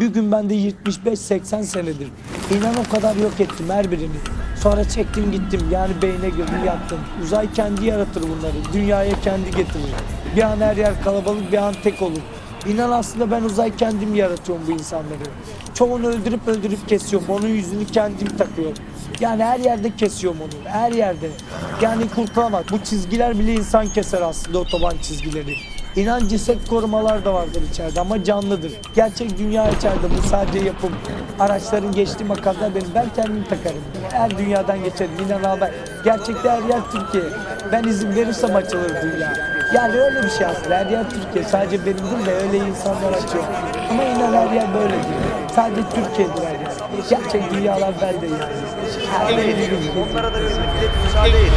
Bir gün ben de 75-80 senedir. İnan o kadar yok ettim her birini. Sonra çektim gittim yani beyne girdim yattım. Uzay kendi yaratır bunları. Dünyaya kendi getirir. Bir an her yer kalabalık bir an tek olur. İnan aslında ben uzay kendim yaratıyorum bu insanları. Çoğunu öldürüp öldürüp kesiyorum. Onun yüzünü kendim takıyorum. Yani her yerde kesiyorum onu. Her yerde. Yani kurtulamaz. Bu çizgiler bile insan keser aslında otoban çizgileri. İnan ceset korumalar da vardır içeride ama canlıdır. Gerçek dünya içeride bu sadece yapım. Araçların geçtiği makamda benim. Ben kendim takarım. Her dünyadan geçerim. İnan haber. Gerçekte her yer Türkiye. Ben izin verirsem açılır dünya. Yani öyle bir şey aslında. Her yer Türkiye. Sadece benim değil de öyle insanlar açıyor. Ama inan her yer böyle değil. Sadece Türkiye'dir her yer. Gerçek dünyalar bende yani. Her yeri onlara da bir müsaade et.